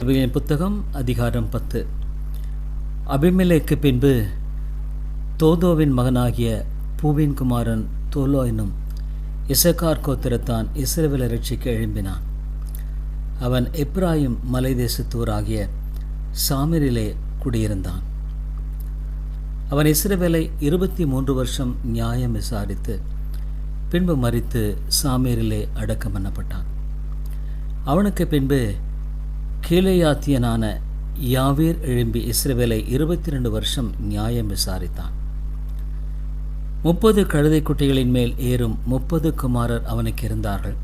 அபியின் புத்தகம் அதிகாரம் பத்து. அபிமெலேக்கு பின்பு தோதோவின் மகனாகிய பூவின் குமாரன் தோலோ என்னும் இசக்கார் கோத்திரத்தான் இஸ்ரவேலை ரட்சிக்க எழும்பினான். அவன் எப்ராயும் மலை தேசத்தூராகிய சாமிரிலே குடியிருந்தான். அவன் இஸ்ரேவேலை இருபத்தி மூன்று வருஷம் நியாயம் விசாரித்து பின்பு மறித்து சாமீரிலே அடக்கம் பண்ணப்பட்டான். அவனுக்கு பின்பு கீழையாத்தியனான யாவீர் எழும்பி இஸ்ரேவேலை இருபத்தி ரெண்டு வருஷம் நியாயம் விசாரித்தான். முப்பது கழுதை குட்டிகளின் மேல் ஏறும் முப்பது குமாரர் அவனுக்கு இருந்தார்கள்.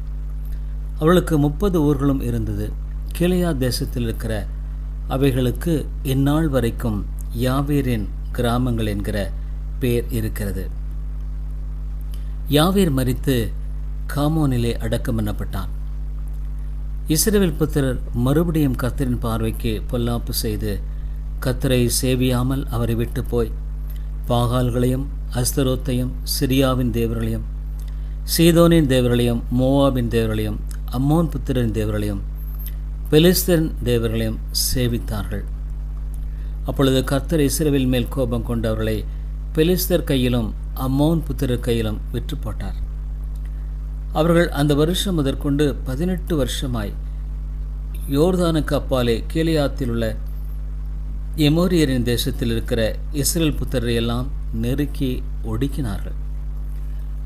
அவளுக்கு முப்பது ஊர்களும் இருந்தது. கிளையா தேசத்தில் இருக்கிற அவைகளுக்கு இந்நாள் வரைக்கும் யாவீரின் கிராமங்கள் என்கிற பேர் இருக்கிறது. யாவீர் மறித்து காமோனிலே அடக்கம் எனப்பட்டான் இஸ்ரவேல் புத்திரர் மறுபடியும் கத்தரின் பார்வைக்கு பொல்லாப்பு செய்து கத்தரை சேவியாமல் அவரை விட்டு போய் பாகால்களையும் அஸ்தரோத்தையும் சிரியாவின் தேவர்களையும் சீதோனின் தேவர்களையும் மோவாபின் தேவர்களையும் அம்மோன் புத்திரன் தேவர்களையும் பெலிஸ்தரின் தேவர்களையும் சேவித்தார்கள். அப்பொழுது கர்த்தர் இஸ்ரேவில் மேல் கோபம் கொண்டவர்களை பெலிஸ்தர் கையிலும் அம்மோன் புத்திரர் கையிலும் விற்று போட்டார் அவர்கள் அந்த வருஷம் முதற்கொண்டு பதினெட்டு வருஷமாய் யோர்தானுக்கு அப்பாலே கீலியாத்தில் உள்ள எமோரியரின் தேசத்தில் இருக்கிற இஸ்ரேல் புத்திரரை எல்லாம் நெருக்கி ஒடுக்கினார்கள்.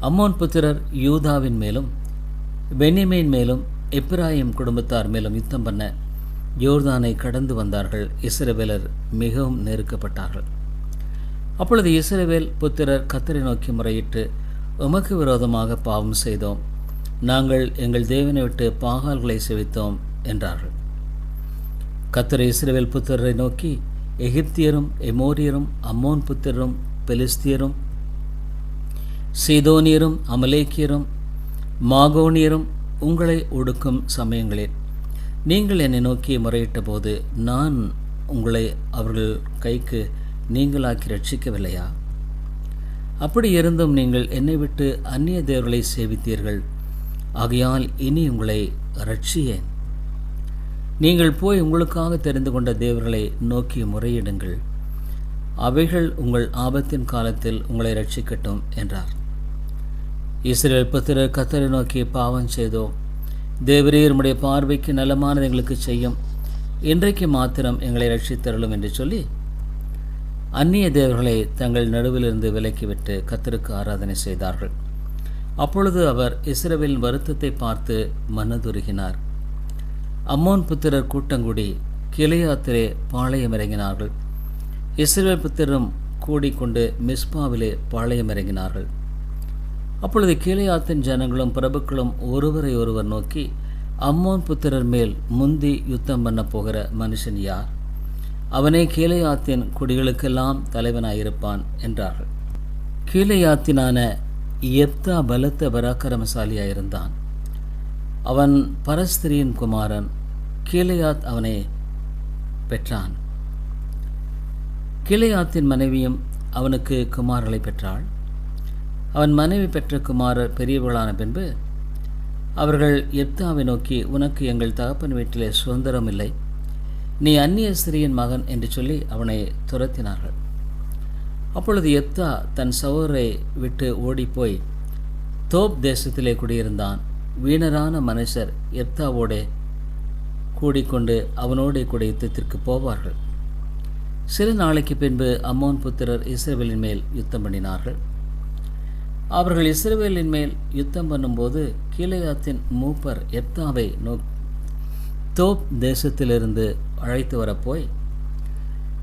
அம்மோன் புத்திரர் யூதாவின் மேலும் பென்னிமேன் மேலும் எப்ராயிம் குடும்பத்தார் மேலும் யுத்தம் பண்ண யோர்தானை கடந்து வந்தார்கள். இஸ்ரவேலர் மிகவும் நெருக்கப்பட்டார்கள். அப்பொழுது இஸ்ரவேல் புத்திரர் கத்தரை நோக்கி முறையிட்டு உமக்கு விரோதமாக பாவம் செய்தோம். நாங்கள் எங்கள் தேவனை விட்டு பாகால்களை செவித்தோம் என்றார்கள். கத்தர் இஸ்ரேவேல் புத்திரரை நோக்கி எகிப்தியரும் எமோரியரும் அம்மோன் புத்திரரும் பெலிஸ்தியரும் சீதோனியரும் அமலேக்கியரும் மாகோனியரும் உங்களை ஒடுக்கும் சமயங்களில் நீங்கள் என்னை நோக்கி முறையிட்ட போது நான் உங்களை அவர்கள் கைக்கு நீங்களாக்கி ரட்சிக்கவில்லையா அப்படி இருந்தும் நீங்கள் என்னை விட்டு அந்நிய தேவர்களை சேவித்தீர்கள். ஆகையால் இனி உங்களை ரட்சியேன் நீங்கள் போய் உங்களுக்காக தெரிந்து கொண்ட தேவர்களை நோக்கி முறையிடுங்கள். அவைகள் உங்கள் ஆபத்தின் காலத்தில் உங்களை ரட்சிக்கட்டும் என்றார். இஸ்ரேல் புத்திரர் கத்தரை நோக்கி பாவம் செய்தோம் தேவரே உம்முடைய பார்வைக்கு நலமானது எங்களுக்கு செய்யும். இன்றைக்கு மாத்திரம் எங்களை ரட்சித்தருளும் என்று சொல்லி அந்நிய தேவர்களை தங்கள் நடுவிலிருந்து விலக்கிவிட்டு கத்தருக்கு ஆராதனை செய்தார்கள். அப்பொழுது அவர் இஸ்ரவேலின் வருத்தத்தை பார்த்து மனதுருகினார். அம்மோன் புத்திரர் கூட்டங்குடி கிளையாத்திலே பாளையம் இறங்கினார்கள் இஸ்ரேல் புத்திரரும் கூடிக்கொண்டு மிஸ்பாவிலே பாளையம் இறங்கினார்கள் அப்பொழுது கீழையாத்தின் ஜனங்களும் பிரபுக்களும் ஒருவரை ஒருவர் நோக்கி அம்மோன் புத்திரர் மேல் முந்தி யுத்தம் பண்ண போகிற மனுஷன் யார்? அவனே கீழையாத்தின் குடிகளுக்கெல்லாம் தலைவனாயிருப்பான் என்றார்கள். கீழையாத்தினான எப்தா பலத்த பராக்கிரமசாலியாயிருந்தான். அவன் பரஸ்திரியின் குமாரன் கீழையாத் அவனை பெற்றான். கீழையாத்தின் மனைவியும் அவனுக்கு குமாரர்களை பெற்றாள். அவன் மனைவி பெற்ற குமாரர் பெரியவர்களான பின்பு அவர்கள் எப்தாவை நோக்கி உனக்கு எங்கள் தகப்பன் வீட்டிலே சுதந்திரம் இல்லை நீ அந்நிய ஸ்திரியின் மகன் என்று சொல்லி அவனை துரத்தினார்கள். அப்பொழுது எப்தா தன் சகோதரை விட்டு ஓடிப்போய் தோப் தேசத்திலே குடியிருந்தான். வீணரான மனுஷர் எப்தாவோடே கூடிக்கொண்டு அவனோடே கூட யுத்தத்திற்கு போவார்கள். சில நாளைக்கு பின்பு அம்மோன் புத்திரர் இஸ்ரேவேலின் மேல் யுத்தம் பண்ணினார்கள். அவர்கள் இஸ்ரேவேலின் மேல் யுத்தம் பண்ணும்போது கீழயாத்தின் மூப்பர் எப்தாவை நோ தோப் தேசத்திலிருந்து அழைத்து வரப்போய்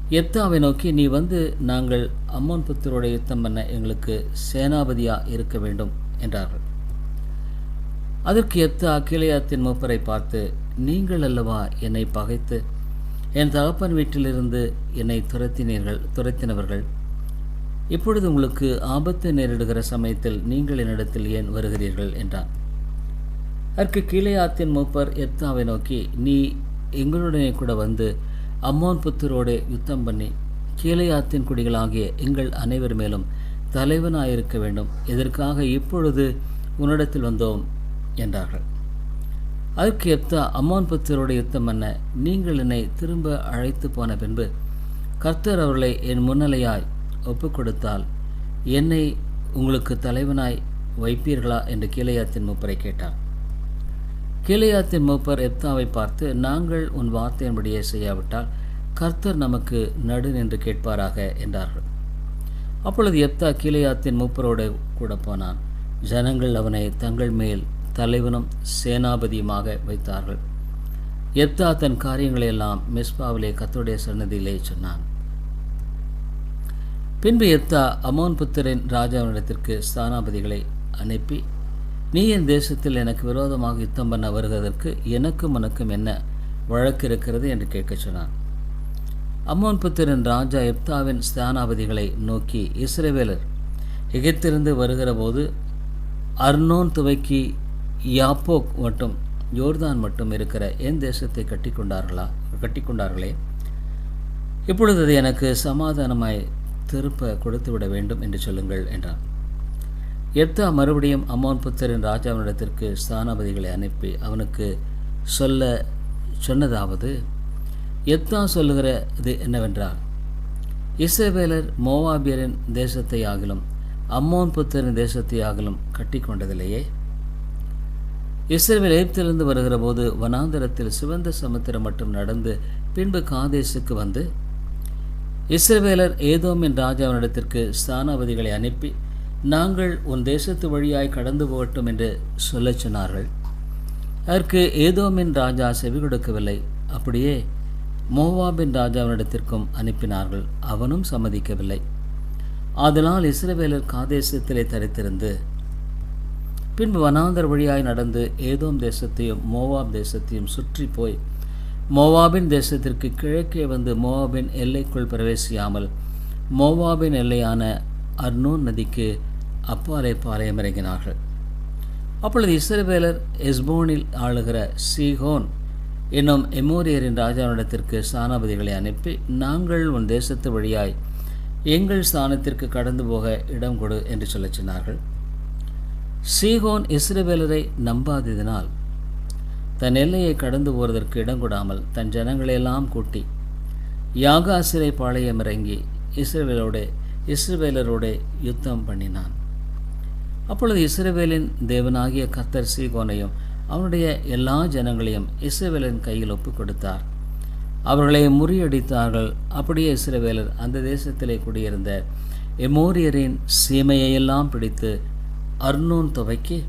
எப்தாவை நோக்கி நீ வந்து நாங்கள் அம்மோன் புத்தரோட யுத்தம் பண்ண எங்களுக்கு சேனாபதியாக இருக்க வேண்டும் என்றார்கள். அதற்கு எப்தா கீழையாத்தின் மூப்பரை பார்த்து நீங்கள் அல்லவா என்னை பகைத்து என் தகப்பன் வீட்டிலிருந்து என்னை துரத்தினீர்கள் துரத்தினவர்கள்? இப்பொழுது உங்களுக்கு ஆபத்து நேரிடுகிற சமயத்தில் நீங்கள் என்னிடத்தில் ஏன் வருகிறீர்கள்? என்றான். அதற்கு கீழே ஆத்தின் மூப்பர் எப்தாவை நோக்கி நீ எங்களுடனே கூட வந்து அம்மோன் புத்தரோடு யுத்தம் பண்ணி கீழையாத்தின் குடிகளாகிய எங்கள் அனைவர் மேலும் தலைவனாயிருக்க வேண்டும். இதற்காக இப்பொழுது உன்னிடத்தில் வந்தோம்? என்றார்கள். அதற்கு எப்தா அம்மோன் புத்தரோட யுத்தம் பண்ண நீங்கள் என்னை திரும்ப அழைத்து போன பின்பு கர்த்தர் அவர்களை என் முன்னிலையாய் ஒப்புக் கொடுத்தால் என்னை உங்களுக்கு தலைவனாய் வைப்பீர்களா? என்று கீழையாத்தின் மூப்பரை கேட்டார். கிளையாத்தின் மூப்பர் எப்தாவை பார்த்து நாங்கள் உன் வார்த்தையின்படியே செய்யாவிட்டால் கர்த்தர் நமக்கு நடு நின்று கேட்பாராக என்றார்கள். அப்பொழுது எப்தா கீழையாத்தின் மூப்பரோடு கூட போனான். ஜனங்கள் அவனை தங்கள் மேல் தலைவனும் சேனாபதியுமாக வைத்தார்கள். எப்தா தன் காரியங்களை எல்லாம் மிஸ்பாவிலே கத்தோடைய சன்னதியிலே சொன்னான். பின்பு எப்தா அமோன் புத்திரின் ராஜாவினிடத்திற்கு ஸ்தானாபதிகளை அனுப்பி நீ என் தேசத்தில் எனக்கு விரோதமாக யுத்தம் பண்ண வருவதற்கு எனக்கும் உனக்கும் என்ன வழக்கு இருக்கிறது என்று கேட்கச் சொன்னான். அம்மோன் புத்திரன் ராஜா எப்தாவின் ஸ்தானாபதிகளை நோக்கி இஸ்ரேவேலர் எகிப்திலிருந்து வருகிற போது அர்னோன் துவைக்கி யாப்போக் மட்டும் யோர்தான் மட்டும் இருக்கிற என் தேசத்தை கட்டி கொண்டார்களா கட்டி கொண்டார்களே இப்பொழுது அது எனக்கு சமாதானமாய் திருப்ப கொடுத்து விட வேண்டும் என்று சொல்லுங்கள் என்றான். எப்தா மறுபடியும் அம்மோன் புத்தரின் ராஜாவினிடத்திற்கு ஸ்தானாபதிகளை அனுப்பி அவனுக்கு சொல்ல சொன்னதாவது எப்தா சொல்லுகிறது என்னவென்றால் இஸ்ரேவேலர் மோவாபியரின் தேசத்தை ஆகிலும் அம்மோன் புத்தரின் தேசத்தை ஆகிலும் கட்டி கொண்டதில்லையே இஸ்ரேவேல் எகிப்திலிருந்து வருகிற போது வனாந்தரத்தில் சிவந்த சமுத்திரம் மட்டும் நடந்து பின்பு காதேசுக்கு வந்து இஸ்ரேவேலர் ஏதோமின் ராஜாவினிடத்திற்கு ஸ்தானாபதிகளை அனுப்பி நாங்கள் உன் தேசத்து வழியாய் கடந்து போகட்டும் என்று சொல்லச் சொன்னார்கள். அதற்கு ஏதோமின் ராஜா செவி கொடுக்கவில்லை. அப்படியே மோவாபின் ராஜாவினிடத்திற்கும் அனுப்பினார்கள். அவனும் சம்மதிக்கவில்லை. ஆதலால் இஸ்ரவேலர் காதேசத்திலே தரித்திருந்து பின்பு வனாந்தர் வழியாய் நடந்து ஏதோம் தேசத்தையும் மோவாப் தேசத்தையும் சுற்றி போய் மோவாபின் தேசத்திற்கு கிழக்கே வந்து மோவாபின் எல்லைக்குள் பிரவேசியாமல் மோவாபின் எல்லையான அர்னோன் நதிக்கு அப்பாலே பாளையமிறங்கினார்கள் அப்பொழுது இஸ்ரவேலர் எஸ்போனில் ஆளுகிற சீகோன் என்னும் எமோரியரின் ராஜாவிடத்திற்கு ஸ்தானாபதிகளை அனுப்பி நாங்கள் உன் தேசத்து வழியாய் எங்கள் ஸ்தானத்திற்கு கடந்து போக இடம் கொடு என்று சொல்லச் சொன்னார்கள். சீகோன் இஸ்ரவேலரை நம்பாததினால் தன் எல்லையை கடந்து போவதற்கு இடம் கொடாமல் தன் ஜனங்களையெல்லாம் கூட்டி யாகாசிரை பாளையம் இறங்கி இஸ்ரவேலோட இஸ்ரவேலரோட யுத்தம் பண்ணினான். அப்பொழுது இஸ்ரவேலின் தேவனாகிய கர்த்தர் சீகோனையும் அவனுடைய எல்லா ஜனங்களையும் இஸ்ரவேலின் கையில் ஒப்புக் கொடுத்தார் அவர்களை முறியடித்தார்கள். அப்படியே இஸ்ரவேலர் அந்த தேசத்திலே குடியிருந்த எமோரியரின் சீமையெல்லாம் பிடித்து அர்னோன் துவைக்கி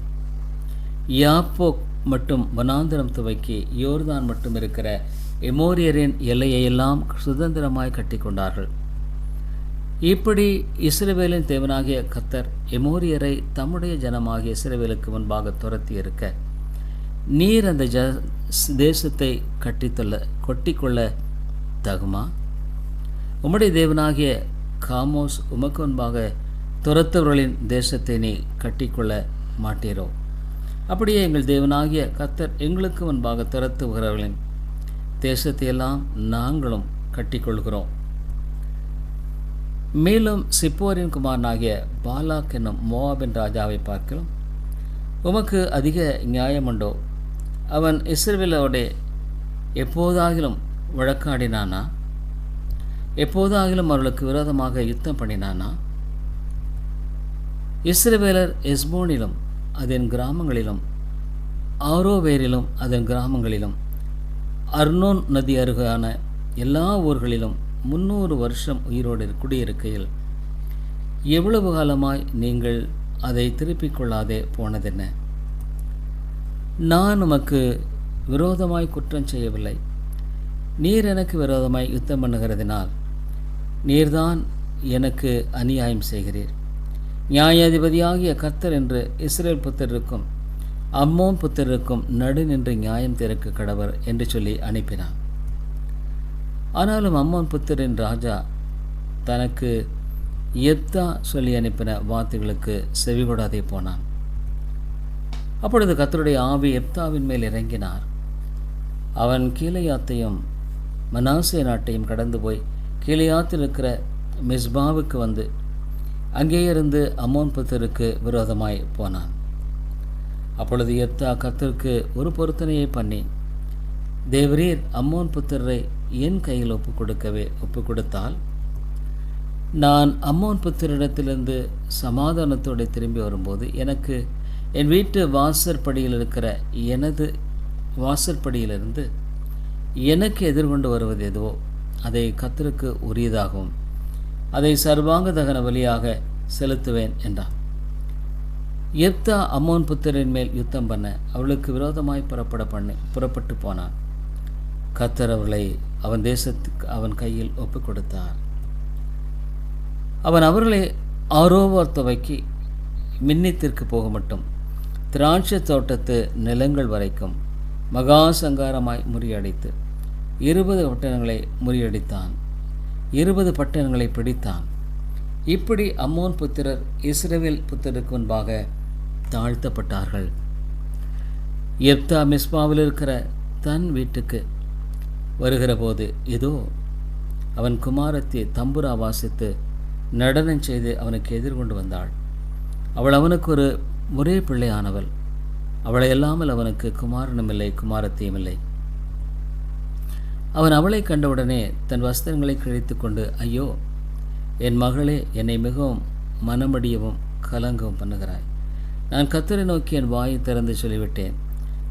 யாப்போக் மட்டும் வனாந்திரம் துவைக்கி யோர்தான் மட்டும் இருக்கிற எமோரியரின் எல்லையையெல்லாம் சுதந்திரமாய் கட்டி கொண்டார்கள் இப்படி இஸ்ரவேலின் தேவனாகிய கத்தர் எமோரியரை தம்முடைய ஜனமாகிய இஸ்ரவேலுக்கு முன்பாக துரத்தி இருக்க நீர் அந்த ஜ தேசத்தை கட்டித்தொள்ள கொட்டிக்கொள்ள தகுமா? உம்முடைய தேவனாகிய காமோஸ் உமக்கு முன்பாக துரத்தவர்களின் தேசத்தை நீ கட்டிக்கொள்ள மாட்டீரோ? அப்படியே எங்கள் தேவனாகிய கத்தர் எங்களுக்கு முன்பாக துரத்துகிறவர்களின் தேசத்தையெல்லாம் நாங்களும் கட்டிக்கொள்கிறோம். மேலும் சிப்போரின் குமாரனாகிய பாலாக் என்னும் மோவாபின் ராஜாவை பார்க்கிறோம். உமக்கு அதிக நியாயமுண்டோ? அவன் இஸ்ரவேலோட எப்போதாகிலும் வழக்காடினானா? எப்போதாகிலும் அவர்களுக்கு விரோதமாக யுத்தம் பண்ணினானா? இஸ்ரவேலர் எஸ்போனிலும் அதன் கிராமங்களிலும் ஆரோவேரிலும் அதன் கிராமங்களிலும் அர்னோன் நதி அருகான எல்லா ஊர்களிலும் முன்னூறு வருஷம் உயிரோடு குடியிருக்கையில். எவ்வளவு காலமாய் நீங்கள் அதை திருப்பிக் கொள்ளாதே போனதென்ன? நான் உமக்கு விரோதமாய் குற்றம் செய்யவில்லை. நீர் எனக்கு விரோதமாய் யுத்தம் பண்ணுகிறதினால் நீர்தான் எனக்கு அநியாயம் செய்கிறீர். நியாயாதிபதியாகிய கர்த்தர் என்று இஸ்ரேல் புத்தருக்கும் அம்மோன் புத்தருக்கும் நடு நின்று நியாயம் திறக்க கடவர் என்று சொல்லி அனுப்பினான். ஆனாலும் அம்மோன் புத்தரின் ராஜா தனக்கு எத்தா சொல்லி அனுப்பின வார்த்தைகளுக்கு செவிகொடாதே போனான். அப்பொழுது கத்தருடைய ஆவி எப்தாவின் மேல் இறங்கினார். அவன் கீழையாத்தையும் மனாசே நாட்டையும் கடந்து போய் கீழையாத்தில் இருக்கிற மிஸ்பாவுக்கு வந்து அங்கேயிருந்து அம்மோன் புத்தருக்கு விரோதமாய் போனான். அப்பொழுது எப்தா கத்திற்கு ஒரு பொருத்தனையை பண்ணி தேவரீர் அம்மோன் புத்தரை என் கையில் ஒப்பு கொடுக்கவே ஒப்பு கொடுத்தால் நான் அம்மோன் புத்திரிடத்திலிருந்து சமாதானத்தோடு திரும்பி வரும்போது எனக்கு என் வீட்டு வாசற்படியில் இருக்கிற எனது வாசற்படியிலிருந்து எனக்கு எதிர்கொண்டு வருவது எதுவோ அதை கத்தருக்கு உரியதாகவும் அதை சர்வாங்க தகன வழியாக செலுத்துவேன் என்றான். எப்தா அம்மோன் புத்திரின் மேல் யுத்தம் பண்ண அவளுக்கு விரோதமாய் புறப்பட பண்ணி புறப்பட்டு போனான். கத்தர் அவளை அவன் தேசத்துக்கு அவன் கையில் ஒப்புக் கொடுத்தார் அவன் அவர்களை ஆரோவர் துவைக்கு மின்னித்திற்கு போக மட்டும் திராட்சை தோட்டத்து நிலங்கள் வரைக்கும் மகா சங்காரமாய் முறியடித்து இருபது பட்டணங்களை முறியடித்தான் இருபது பட்டணங்களை பிடித்தான். இப்படி அம்மோன் புத்திரர் இஸ்ரேவேல் புத்திரருக்கு முன்பாக தாழ்த்தப்பட்டார்கள். எப்தா மிஸ்பாவில் இருக்கிற தன் வீட்டுக்கு வருகிறபோது இதோ அவன் குமாரத்தை தம்புரா வாசித்து நடனம் செய்து அவனுக்கு எதிர்கொண்டு வந்தாள். அவள் அவனுக்கு ஒரு ஒரே பிள்ளையானவள். அவளை இல்லாமல் அவனுக்கு குமாரனும் இல்லை குமாரத்தையும் இல்லை. அவன் அவளை கண்டவுடனே தன் வஸ்திரங்களை கிழித்து கொண்டு ஐயோ என் மகளே என்னை மிகவும் மனமடியவும் கலங்கவும் பண்ணுகிறாய். நான் கத்தரை நோக்கி என் வாயை திறந்து சொல்லிவிட்டேன்.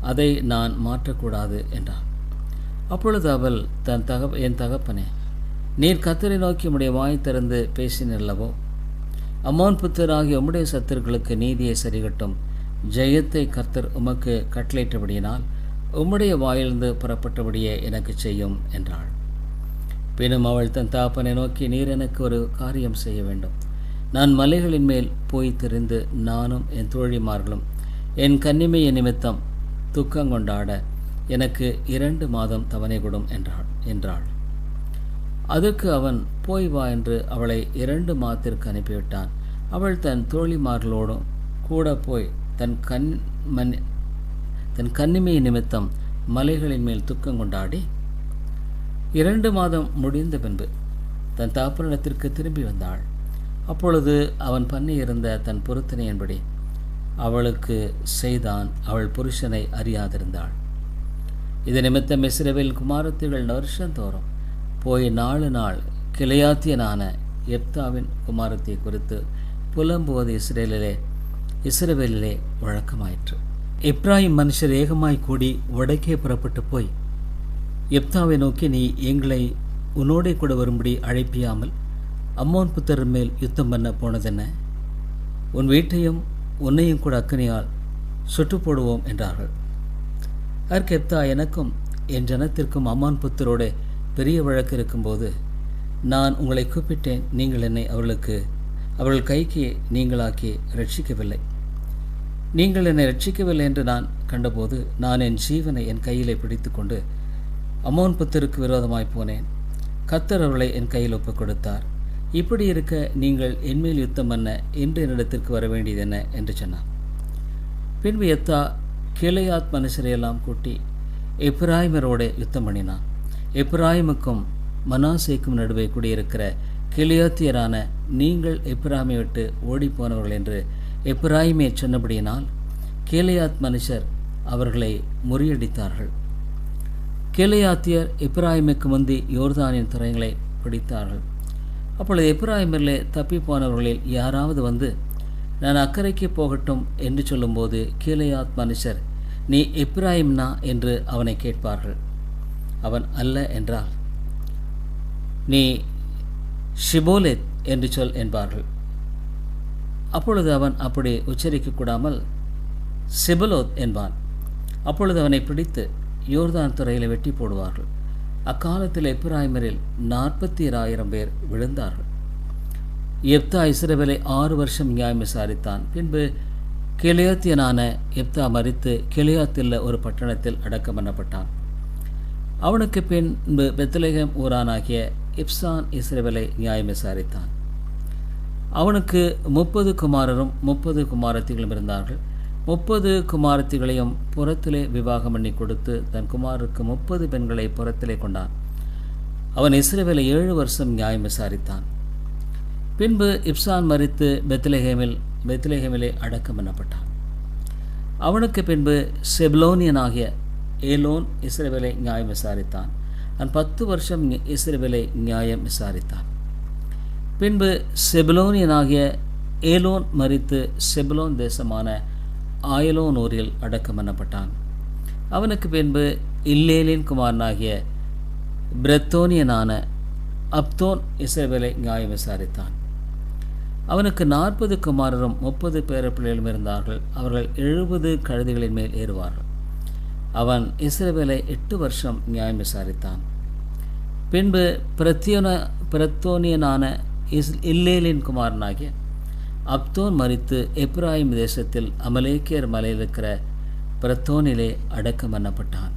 அதை நான் மாற்றக்கூடாது என்றான். அப்பொழுது அவள் தன் தக என் தகப்பனே நீர் கத்தரை நோக்கி உம்முடைய வாய் திறந்து பேசினல்லவோ? அம்மோன் புத்தராகிய உம்முடைய சத்துருக்களுக்கு நீதியை சரிகட்டும். ஜெயத்தை கர்த்தர் உமக்கு கட்டளையிட்டபடியினால் உம்முடைய வாயிலிருந்து புறப்பட்டபடியே எனக்கு செய்யும் என்றாள். பின்னும் அவள் தன் தாப்பனை நோக்கி நீர் எனக்கு ஒரு காரியம் செய்ய வேண்டும். நான் மலைகளின் மேல் போய் திரிந்து நானும் என் தோழிமார்களும் என் கன்னிமைய நிமித்தம் துக்கங்கொண்டாட எனக்கு இரண்டு மாதம் தவணை கொடும் என்றாள் என்றாள். அதற்கு அவன் போய் வா என்று அவளை இரண்டு மாதத்திற்கு அனுப்பிவிட்டான். அவள் தன் தோழிமார்களோடும் கூட போய் தன் கண் மன் தன் கண்ணிமை நிமித்தம் மலைகளின் மேல் துக்கம் கொண்டாடி இரண்டு மாதம் முடிந்த பின்பு தன் தாப்பனிடத்திற்கு திரும்பி வந்தாள். அப்பொழுது அவன் பண்ணி இருந்த தன் பொருத்தனையின்படி அவளுக்கு செய்தான் அவள் புருஷனை அறியாதிருந்தாள். இது நிமித்தம் இஸ்ரவேல் குமாரத்திகள் வருஷந்தோறும் போய் நாலு நாள் கிளையாத்தியனான எப்தாவின் குமாரத்தை குறித்து புலம்புவது இஸ்ரேலிலே இஸ்ரவேலிலே வழக்கமாயிற்று. எப்ராஹிம் மனுஷர் ஏகமாய் கூடி வடக்கே புறப்பட்டு போய் எப்தாவை நோக்கி நீ எங்களை உன்னோடே கூட வரும்படி அழைப்பியாமல் அம்மோன் புத்தர் மேல் யுத்தம் பண்ண போனதென்ன? உன் வீட்டையும் உன்னையும் கூட அக்கனியால் சுட்டு போடுவோம் என்றார்கள். அர்கெப்தா எனக்கும் என் ஜனத்திற்கும் அம்மான் புத்தரோட பெரிய வழக்கு இருக்கும்போது நான் உங்களை கூப்பிட்டேன் நீங்கள் என்னை அவர்களுக்கு அவர்கள் கைக்கு நீங்களாக்கி ரட்சிக்கவில்லை. நீங்கள் என்னை ரட்சிக்கவில்லை என்று நான் கண்டபோது நான் என் ஜீவனை என் கையிலே பிடித்துக்கொண்டு அம்மோன் புத்தருக்கு விரோதமாய் போனேன். கத்தர் அவர்களை என் கையில் ஒப்புக் கொடுத்தார் இப்படி இருக்க நீங்கள் என்மேல் யுத்தம் பண்ண என்று என்னிடத்திற்கு வர வேண்டியது என்ன? என்று சொன்னான் பின்பு எத்தா கிளையாத் மனுஷரையெல்லாம் கூட்டி எப்ராஹிமரோட யுத்தம் பண்ணினான். எப்ராஹிமுக்கும் மனாசேக்கும் நடுவே குடியிருக்கிற கிளியாத்தியரான நீங்கள் எப்ராமை விட்டு ஓடிப்போனவர்கள் என்று எப்ராஹிமே சொன்னபடியினால் கேலையாத் மனுஷர் அவர்களை முறியடித்தார்கள். கேலையாத்தியர் எப்ராஹிமுக்கு முந்தி யோர்தானின் துறைகளை பிடித்தார்கள். அப்பொழுது எப்ராஹிமிலே தப்பி போனவர்களில் யாராவது வந்து நான் அக்கறைக்கு போகட்டும் என்று சொல்லும்போது கீழையாத் மனுஷர் நீ எப்ராஹிம்னா என்று அவனை கேட்பார்கள். அவன் அல்ல என்றால் நீ ஷிபோலேத் என்று சொல் என்பார்கள். அப்பொழுது அவன் அப்படி உச்சரிக்க கூடாமல் சிபலோத் என்பான். அப்பொழுது அவனை பிடித்து யோர்தான் துறையில் வெட்டி போடுவார்கள். அக்காலத்தில் எப்ராஹிமரில் நாற்பத்தி ஆயிரம் பேர் விழுந்தார்கள். எப்தா இஸ்ரவேலை ஆறு வருஷம் நியாயம் விசாரித்தான். பின்பு கிளியோத்தியனான எப்தா மறித்து கிளியோத்தில் ஒரு பட்டணத்தில் அடக்கம் பண்ணப்பட்டான். அவனுக்கு பின்பு பெத்லகேம் ஊரானாகிய இப்சான் இஸ்ரேவலை நியாயம் விசாரித்தான். அவனுக்கு முப்பது குமாரரும் முப்பது குமாரத்திகளும் இருந்தார்கள். முப்பது குமாரத்திகளையும் புறத்திலே விவாகம் பண்ணி கொடுத்து தன் குமாருக்கு முப்பது பெண்களை புறத்திலே கொண்டான். அவன் இஸ்ரேவேலை ஏழு வருஷம் நியாயம் விசாரித்தான். பின்பு இப்சான் மறித்து பெத்லஹேமில் பெத்லேஹமிலே அடக்கம் பண்ணப்பட்டான். அவனுக்கு பின்பு செப்லோனியனாகிய ஏலோன் இஸ்ரேவேலை நியாயம் விசாரித்தான். அவன் பத்து வருஷம் இஸ்ரேவேலை நியாயம் விசாரித்தான். பின்பு செபலோனியனாகிய ஏலோன் மரித்து செபலோன் தேசமான ஆயலோனூரில் அடக்கம் பண்ணப்பட்டான். அவனுக்கு பின்பு இல்லேலின் குமாரனாகிய பிரத்தோனியனான அப்தோன் இஸ்ரேவேலை நியாயம் விசாரித்தான். அவனுக்கு நாற்பது குமாரரும் முப்பது பேரப்பிள்ளைகளும் இருந்தார்கள். அவர்கள் எழுபது கழுதைகளின் மேல் ஏறுவார்கள். அவன் இஸ்ரவேலை எட்டு வருஷம் நியாயம் விசாரித்தான். பின்பு பிரத்தியோன பிரத்தோனியனான இஸ் இல்லேலின் குமாரனாகிய அப்தோன் மரித்து எப்ராஹிம் தேசத்தில் அமலேக்கியர் மலையில் இருக்கிற பிரத்தோனிலே அடக்கம் பண்ணப்பட்டான்.